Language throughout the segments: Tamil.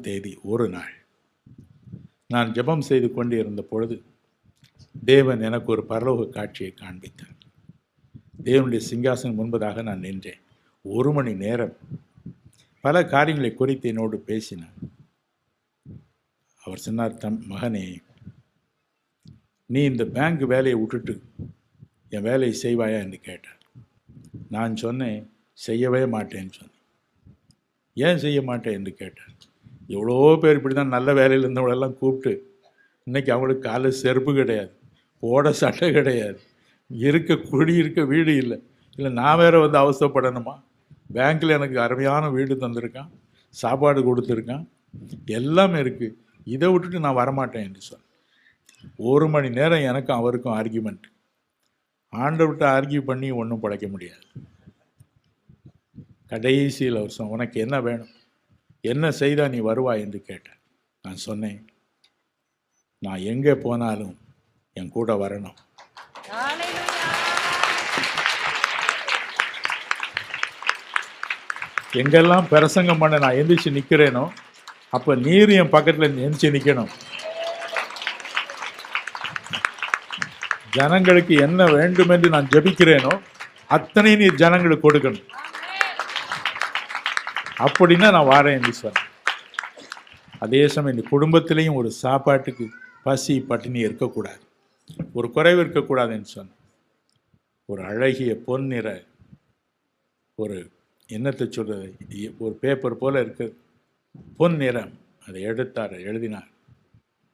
தேதி ஒரு நாள். நான் ஜெபம் செய்து கொண்டு இருந்த பொழுது தேவன் எனக்கு ஒரு பரலோக காட்சியை காண்பித்தார். தேவனுடைய சிங்காசனம் முன்பதாக நான் நின்றேன். ஒரு மணி நேரம் பல காரியங்களை குறித்து என்னோடு பேசினார். அவர் சொன்னார் தம் மகனே நீ இந்த பேங்க் வேலையை விட்டுட்டு என் வேலையை செய்வாயா? என்று கேட்டார். நான் சொன்னேன் செய்யவே மாட்டேன்னு சொன்னேன். ஏன் செய்ய மாட்டேன்? என்று கேட்டார். எவ்வளோ பேர் இப்படி தான் நல்ல வேலையில் இருந்தவங்களெல்லாம் கூப்பிட்டு இன்னைக்கு அவங்களுக்கு காலை செருப்பு கிடையாது போட சட்டை கிடையாது இருக்க குடி இருக்க வீடு இல்லை. இல்லை நான் வேறு வந்து அவசரப்படணுமா? பேங்க்கில் எனக்கு அருமையான வீடு தந்திருக்கான் சாப்பாடு கொடுத்துருக்கான் எல்லாமே இருக்குது இதை விட்டுட்டு நான் வரமாட்டேன் என்று சொல் ஒரு மணி நேரம் எனக்கும் அவருக்கும் ஆர்கியூமெண்ட் ஆண்டவர்கிட்ட ஆர்கியூ பண்ணி ஒன்றும் படைக்க முடியாது. கடைசியில் அவர் சொன்ன உனக்கு என்ன வேணும்? என்ன செய்தால் நீ வருவாய் என்று கேட்டேன். நான் சொன்னேன் நான் எங்கே போனாலும் என் கூட வரணும். எங்கெல்லாம் பிரசங்கம் பண்ண நான் எந்திரிச்சு நிற்கிறேனோ அப்போ நீர் என் பக்கத்தில் எந்திரிச்சு நிற்கணும் ஜனங்களுக்கு என்ன வேண்டும் என்று நான் ஜெபிக்கிறேனோ அத்தனை நீர் ஜனங்களுக்கு கொடுக்கணும். அப்படின்னா நான் வாரேன் என்று சொன்னேன் அதே சமயம் இந்த குடும்பத்திலையும் ஒரு சாப்பாட்டுக்கு பசி பட்டினி இருக்கக்கூடாது. ஒரு குறைவு இருக்கக்கூடாதுன்னு சொன்னேன் ஒரு அழகிய பொன்னிற ஒரு என்னத்தை சொல்கிறது ஒரு பேப்பர் போல் இருக்குது பொன் நிறம். அதை எடுத்தார் எழுதினார்.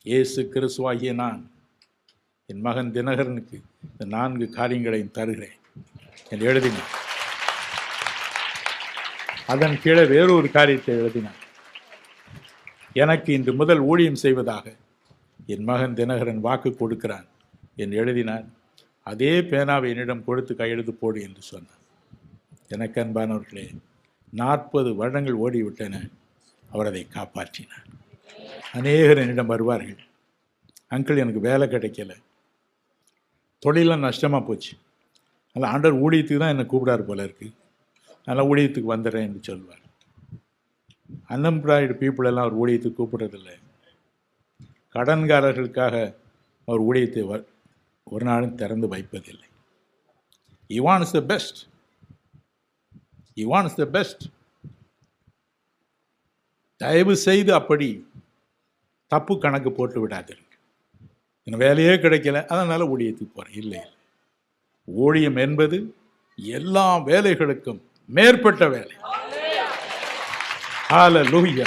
ஏசு கிறிஸ்துவாகிய நான். என் மகன் தினகரனுக்கு இந்த நான்கு காரியங்களையும் தருகிறேன். என்று எழுதினார். அதன் கீழே வேறொரு காரியத்தை எழுதினார் எனக்கு இன்று முதல் ஊழியம் செய்வதாக என் மகன் தினகரன் வாக்கு கொடுக்கிறான் என் எழுதினார் அதே பேனாவை என்னிடம் கொடுத்து கையெழுத்து போடு என்று சொன்னார் எனக்கு அன்பானவர்களே நாற்பது வருடங்கள் ஓடிவிட்டன. அவர் அதை காப்பாற்றினார். அநேகர் என்னிடம் வருவார்கள். அங்கிள் எனக்கு வேலை கிடைக்கல. தொழிலாம் நஷ்டமாக போச்சு. அதில் ஆண்டர் ஊழியத்துக்கு தான் என்னை கூப்பிடாரு போல இருக்குது நல்ல ஊழியத்துக்கு வந்துடுறேன் என்று சொல்வார். அன்எம்ப்ளாய்டு பீப்புள் எல்லாம் அவர் ஊழியத்துக்கு கூப்பிடுறதில்லை. கடன்காரர்களுக்காக அவர் ஊழியத்தை வ- ஒரு நாளும் திறந்து வைப்பதில்லை. Ivan is the best Ivan is the best தயவு செய்து அப்படி தப்பு கணக்கு போட்டு விடாதீர்கள். எனக்கு வேலையே கிடைக்கல. அதனால் ஊழியத்துக்கு போகிறேன் இல்லை இல்லை. ஊழியம் என்பது எல்லா வேலைகளுக்கும் மேற்பட்ட வேலை. ஹalleluya